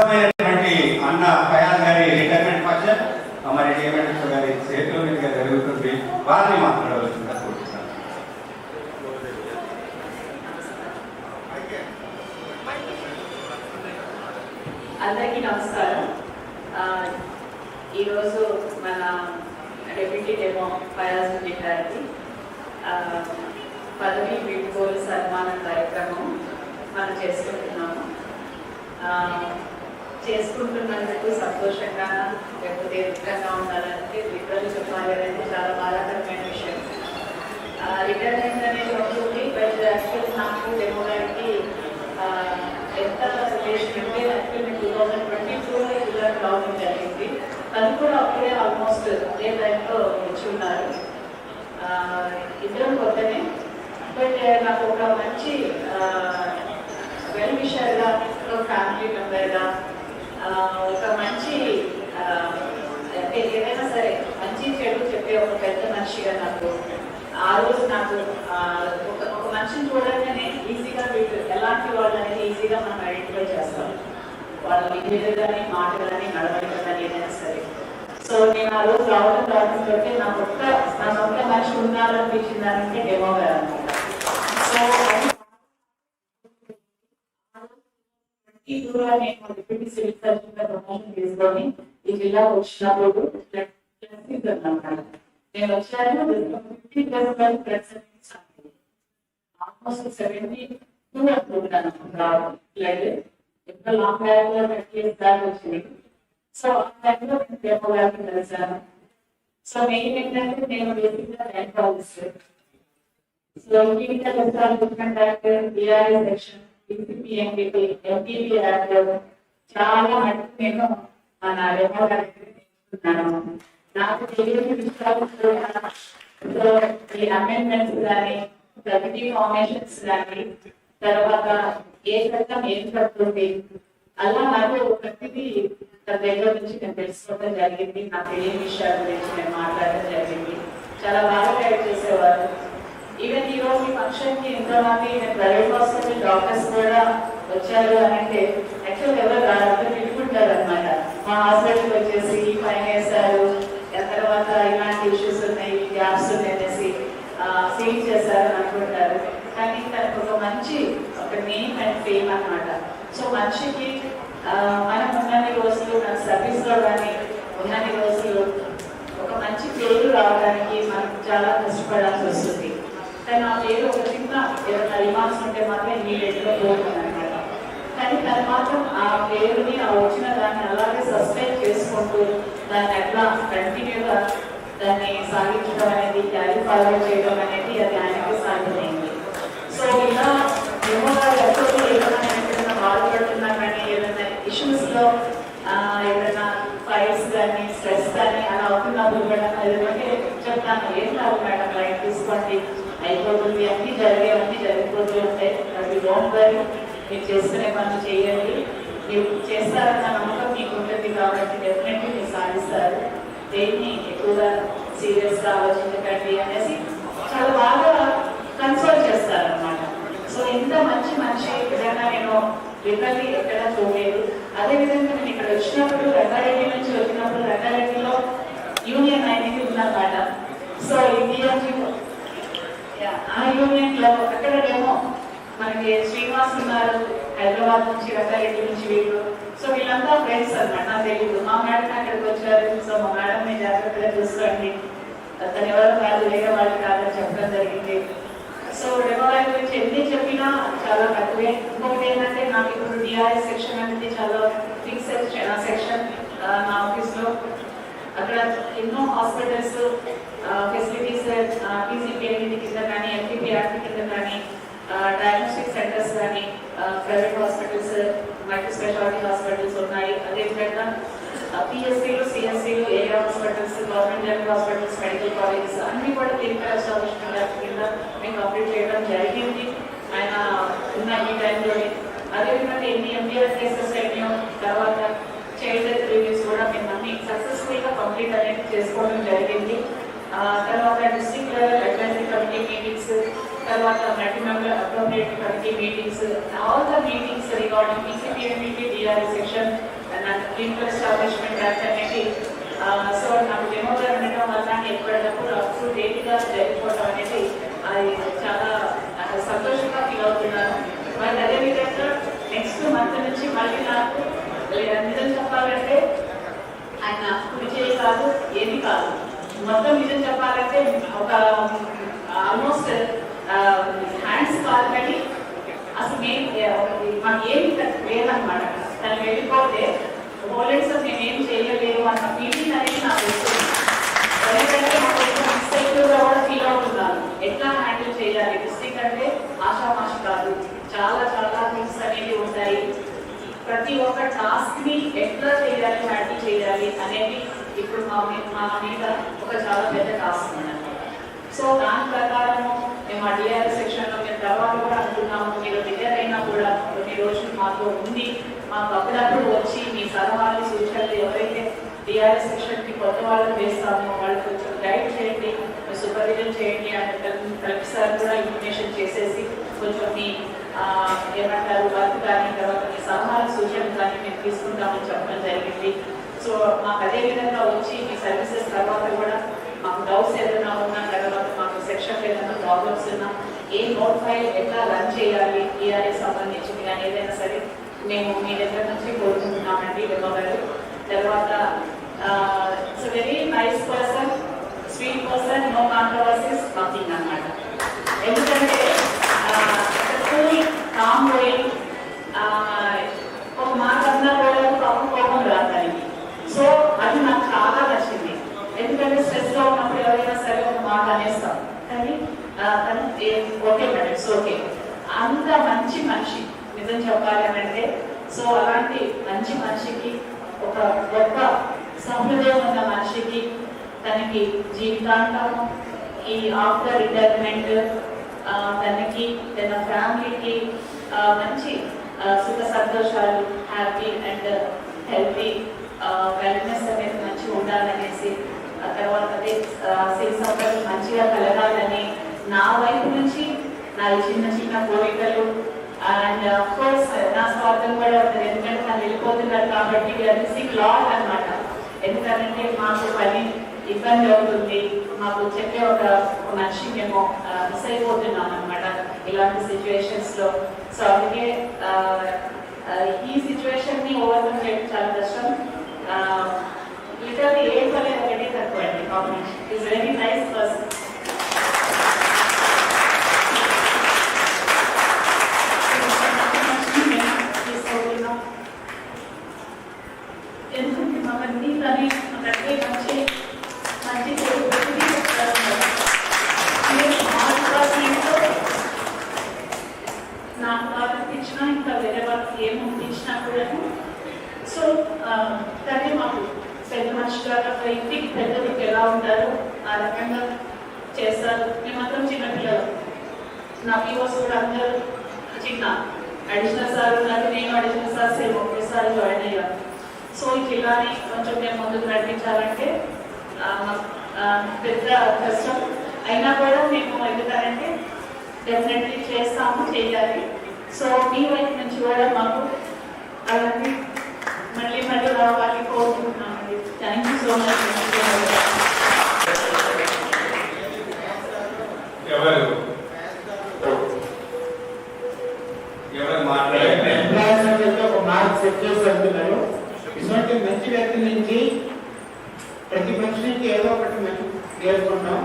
అన్న ఫయాజ్ గారి retirement function మరి రిటైర్మెంట్ గారి చేతిలో మీదుగా జరుగుతుంది. వారిని మాట్లాడవలసిందిగా కోరుతున్నాను అందరికీ నమస్కారం. ఈరోజు మన డెప్యూటీ డెమో ఫయాజ్ గారికి పదవి వీడ్కోలు సన్మాన కార్యక్రమం మనం చేసుకుంటున్నాము. చేసుకుంటున్నందుకు సంతోషంగా లేకపోతే దుఃఖంగా ఉండాలంటే రిటర్న్ చెప్పాలి అనేది చాలా బాధాకరమైన విషయం. రిటర్న్ అనేది ఉంటుంది బట్ యాక్చువల్ నాకు డెమో గారికి ఎంత రిలేషన్ అంటే యాక్చువల్ టూ థౌజండ్ ట్వంటీ టూలో ఇలా లాగిన్ జరిగింది. తను కూడా అప్పుడే ఆల్మోస్ట్ అదే టైంలో వచ్చి ఉన్నారు. ఇద్దరం కొత్తనే బట్ నాకు ఒక మంచి వెల్ విషర్గా ఫ్యామిలీ మెంబర్గా ఒక మంచి ఆ, ఏదైనా సరే మంచి చెడు చెప్పే ఒక పెద్ద మనిషిగా నాకు ఆ రోజు నాకు ఒక ఒక మనిషిని చూడగానే ఈజీగా వీళ్ళు ఎలాంటి వాళ్ళు అనేది ఈజీగా మనం ఐడెంటిఫై చేస్తాం. వాళ్ళ బిహేవియర్ కానీ మాట కానీ నడవడిక కానీ ఏదైనా సరే. సో నేను ఆ రోజు రావడం రావడంతో నా ఒక్క నా సొంత మనిషి ఉన్నారనిపించిందంటే డెమో గారు అనమాట సో ఈ టూర్ నేను డిప్యూటీ సివిల్ సర్జన్గా ప్రమోషన్ తీసుకొని ఈ జిల్లాకు వచ్చినప్పుడు ప్లస్ అన్నమాట నేను వచ్చాను fifty plus plus almost seventy two అనుకుంటాను. బ్లడ్ ఎంత లాంగ్ బ్యాగ్లో పెట్టేసి బ్యాగ్ వచ్చింది. సో ఆ టైంలో నేను డెమో గారిని కలిసాను సో మెయిన్ ఏంటంటే నేను బేసిక్గా gynaecologist so clinical establishment act BRS section MPP MPP చాలా మటుకు నేను మన డెమో గారి నాకు తెలియని విషయాలు ఈ అమెండ్మెంట్స్ కానీ కమిటీ ఫార్మేషన్స్ కానీ తర్వాత ఏ చట్టం ఏం చెప్తుంది అలా నాకు ప్రతిదీ తన దగ్గర నుంచి నేను తెలుసుకోవడం జరిగింది నాకు తెలియని విషయాల గురించి నేను మాట్లాడడం జరిగింది. చాలా బాగా గైడ్ చేసేవారు. ఈవెన్ ఈ రోజు ఈ ఫంక్షన్కి ఇంతమంది ప్రైవేట్ హాస్పిటల్ డాక్టర్స్ కూడా వచ్చారు అని అంటే యాక్చువల్ ఎవరు కాదు అందరూ తిట్టుకుంటారు అనమాట మా హాస్పిటల్ వచ్చేసి ఈ పైన వేశారు ఆ తర్వాత ఇలాంటి ఇష్యూస్ ఉన్నాయి గ్యాప్స్ ఉన్నాయి అనేసి సీల్ చేశారు అని అనుకుంటారు కానీ తనకు ఒక మంచి ఒక నేమ్ అండ్ ఫేమ్ అన్నమాట సో మనిషికి మనం ఉన్నన్ని రోజులు మన సర్వీస్లో కానీ ఉన్నన్ని రోజులు ఒక మంచి పేరు రావడానికి మనం చాలా కష్టపడాల్సి వస్తుంది కానీ ఆ పేరు ఒక చిన్న ఏదైనా ఉంటే మాత్రం నీ గా పోతుందనమాట కానీ తను మాత్రం ఆ పేరుని ఆ వచ్చిన దాన్ని అలాగే సస్పెండ్ చేసుకుంటూ దాన్ని అట్లా కంటిన్యూగా దాన్ని సాగించడం అనేది క్యారీ ఫాలో చేయడం అనేది అది ఆయనకు సాధ్యమైంది. సో ఇలా ఏమన్నా ఎప్పుడు ఏమైనా బాధపడుతున్నా కానీ ఏదైనా ఇష్యూస్లో ఏదైనా ఫైల్స్ కానీ స్ట్రెస్ కానీ అలా అవుతున్నప్పుడు మేడం ఏదంటే చెప్తాను ఏం కాదు మేడం లైట్ తీసుకోండి. అయిపోతుంది అన్నీ జరిగే అన్ని జరిగిపోతూ ఉంటాయి అది డోంట్ వరీ మీరు చేసుకునే పనులు చేయండి. మీరు చేస్తారన్న నమ్మకం మీకు ఉంటుంది కాబట్టి డెఫినెట్లీ మీరు సాధిస్తారు. దేన్ని ఎక్కువగా సీరియస్గా ఆలోచించకండి అనేసి చాలా బాగా కన్సల్ట్ చేస్తారనమాట సో ఇంత మంచి మనిషి ఏదైనా నేను లిటరల్లీ ఎక్కడ చూడలేదు అదేవిధంగా నేను ఇక్కడ వచ్చినప్పుడు రంగారెడ్డి నుంచి వచ్చినప్పుడు రంగారెడ్డిలో యూనియన్ అనేది ఉందన్నమాట. సో ఇండియా ఆ యూనియన్లో అక్కడ మనకి శ్రీనివాస్ ఉన్నారు హైదరాబాద్ నుంచి రంగారెడ్డి నుంచి వీళ్ళు. సో వీళ్ళంతా ఫ్రెండ్స్ అనమాట నాకు తెలియదు మా మేడం అక్కడికి వచ్చారు. సో మా మేడం మీ జాగ్రత్తగా చూసుకోండి. తను ఎవరు కాదు వేరే వాళ్ళు కాదని చెప్పడం జరిగింది. సో డెమో గారి గురించి ఎన్ని చెప్పినా చాలా తక్కువే ఇంకొకటి ఏంటంటే నాకు ఇప్పుడు డిఆర్ఎస్ సెక్షన్ అనేది చాలా ఫిక్స్ సెక్షన్ సెక్షన్ నా ఆఫీస్లో అక్కడ ఎన్నో హాస్పిటల్స్ ఫెసిలిటీస్ పీసీపీఎంఈ కింద కానీ ఎంపీపీ యాక్ట్ కింద కానీ డయాగ్నోస్టిక్ సెంటర్స్ కానీ private hospitals multi speciality hospitals ఉన్నాయి అదేవిధంగా పిఎస్సీలు సిఎస్సీలు area hospitals government general hospitals medical colleges అన్ని కూడా క్లినికల్ ఎస్టాబ్లిష్మెంట్ యాక్ట్ కింద మేము కంప్లీట్ చేయడం జరిగింది. ఆయన ఉన్న ఈ టైంలోనే. అదేవిధంగా ఎన్ని ఎంబీఎస్ కేసెస్ అయినాయో తర్వాత చైల్డ్ రివ్యూస్ కూడా మేము అన్ని సక్సెస్ఫుల్గా కంప్లీట్ అనేది చేసుకోవడం జరిగింది. తర్వాత district level advisory committee meetings తర్వాత multi member appropriate committee meetings all the meetings regarding PCPMET DRA section and clinical establishment act అనేది సో నాకు డెమోగ్రామ్ ఉండడం వల్ల ఎప్పటికప్పుడు అప్ టు డేట్ జరిగిపోవడం అనేది అది చాలా సంతోషంగా ఫీల్ అవుతున్నాను. మరి అదేవిధంగా నెక్స్ట్ మంత్ నుంచి మళ్ళీ నాకు లేదా నిజం చెప్పాలంటే ఆయన కుడి చేయి కాదు ఏది కాదు. మొత్తం నిజం చెప్పాలంటే ఒక ఆల్మోస్ట్ హ్యాండ్స్ కాదు కానీ అసలు మేము మాకు ఏమి లేదనమాట తను వెళ్ళిపోతే ఓలెట్స్ మేమేం చేయలేము చేయలేదు అన్న ఫీల్ అనేది నాకు వస్తుంది ఎందుకంటే మాకు ఇన్సెక్యూర్గా కూడా ఫీల్ అవుతున్నాను ఎట్లా హ్యాండిల్ చేయాలి డిస్ట్రిక్ట్ అంటే ఆషామాషి కాదు చాలా చాలా థింగ్స్ అనేవి ఉంటాయి ప్రతి ఒక్క టాస్క్ని ఎట్లా చేయాలి హ్యాండిల్ చేయాలి అనేది ఇప్పుడు మా మా మీద ఒక చాలా పెద్ద టాస్క్ అన్నమాట సో దాని ప్రకారము మేము ఆ డిఆర్ సెక్షన్లో మేము తర్వాత కూడా అనుకున్నాము మీరు డిఆర్ అయినా కూడా కొన్ని రోజులు మాతో ఉండి మాకు అప్పుడప్పుడు వచ్చి మీ సలహాలు సూచనలు ఎవరైతే డిఆర్ఎస్ సెక్షన్కి కొత్త వాళ్ళని వేస్తామో వాళ్ళు కొంచెం గైడ్ చేయండి సూపర్విజన్ చేయండి అని ప్రతిసారి కూడా ఇన్ఫర్మేషన్ చేసేసి కొంచెం మీ ఏమంటారు వర్క్ కానీ తర్వాత మీ సలహాలు మేము తీసుకుంటామని చెప్పడం జరిగింది. సో మాకు అదే విధంగా వచ్చి మీ సర్వీసెస్ తర్వాత కూడా మాకు డౌట్స్ ఏదైనా ఉన్నా తర్వాత మాకు సెక్షన్ ఏదైనా ప్రాబ్లమ్స్ ఉన్నా ఏ నోట్ ఫైల్ ఎట్లా రన్ చేయాలి ఈఆర్ఏ సంబంధించింది కానీ ఏదైనా సరే మేము మీ దగ్గర నుంచి కోరుకుంటున్నామండి విమో తర్వాత it's very nice person sweet person no controversies nothing అన్నమాట. ఎందుకంటే కూల్ కామ్ పోయి ఒక మాట అన్నా కూడా పాపం కోపం రాదానికి సో అది నాకు చాలా నచ్చింది ఎందుకంటే స్ట్రెస్లో ఉన్నప్పుడు ఎవరైనా సరే ఒక మాట అనేస్తాం కానీ ఓకే మేడం ఇట్స్ ఓకే అంత మంచి మనిషి నిజం చెప్పాలి అని అంటే సో అలాంటి మంచి మనిషికి ఒక గొప్ప సహృదయం ఉన్న మనిషికి తనకి జీవితాంతం ఈ ఆఫ్టర్ రిటైర్మెంట్ తనకి తన ఫ్యామిలీకి మంచి సుఖ సంతోషాలు హ్యాపీ అండ్ హెల్తీ వెల్నెస్ అనేది మంచిగా ఉండాలనేసి తర్వాత అదే సిరి మంచిగా కలగాలని నా వైపు నుంచి నా చిన్న చిన్న కోరికలు. అండ్ అఫ్ కోర్స్ నా స్వార్థం కూడా ఉంటుంది. ఎందుకంటే నన్ను వెళ్ళిపోతున్నారు కాబట్టి మిస్సింగ్ లాట్ అన్నమాట. ఎందుకంటే మాకు పని ఇబ్బంది అవుతుంది. మాకు చెప్పే ఒక మనిషి మేము మిస్ అయిపోతున్నాం అనమాట ఇలాంటి సిచ్యువేషన్స్లో. సో అందుకే ఈ సిచ్యువేషన్ని ఓవర్కమ్ చేయడం చాలా కష్టం. లిటరల్లీ ఏం పని ఒకటి తక్కువ అండి combination is very nice person తీసుకుంటున్నాం ఎందుకంటే మాకన్నీ తని మాకంటే మంచి మంచి చెడు ప్రతిదీ చెప్తారు అన్నమాట. మీరు మా డిపార్ట్మెంట్లో నాకు వాళ్ళకి ఇచ్చినా ఇంకా వేరే వాళ్ళకి ఏం ఇచ్చినా కూడా సో కానీ మాకు పెద్ద మనిషిగా ఒక ఇంటికి పెద్ద దిక్కు ఎలా ఉంటారో ఆ రకంగా చేస్తారు చిన్న పిల్లలు నా పీఓస్ కూడా అందరూ చిన్న. అడిషనల్ సార్ ఉన్నారు నేను అడిషనల్ సార్ సేమ్ ఒకేసారి జాయిన్ అయ్యాను సో ఈ జిల్లాని కొంచెం మేము ముందుకు నడిపించాలంటే పెద్ద కష్టం. అయినా కూడా మేము ఎందుకంటే డెఫినెట్లీ చేస్తాము చేయాలి. సో మీ వైపు నుంచి కూడా మాకు అలాంటి మళ్ళీ మళ్ళీ రావాలి కోరుకుంటున్నామండి. థ్యాంక్ యూ సో మచ్ ఎవరు ఎవరు మాట్లాడారు ఎంప్లాయీస్ అయితే ఒక మార్క్ సెట్ చేసి వెళ్తున్నారు ఇటువంటి మంచి వ్యక్తి నుంచి ప్రతి మనిషి నుంచి ఏదో ఒకటి మంచి నేర్చుకుంటాం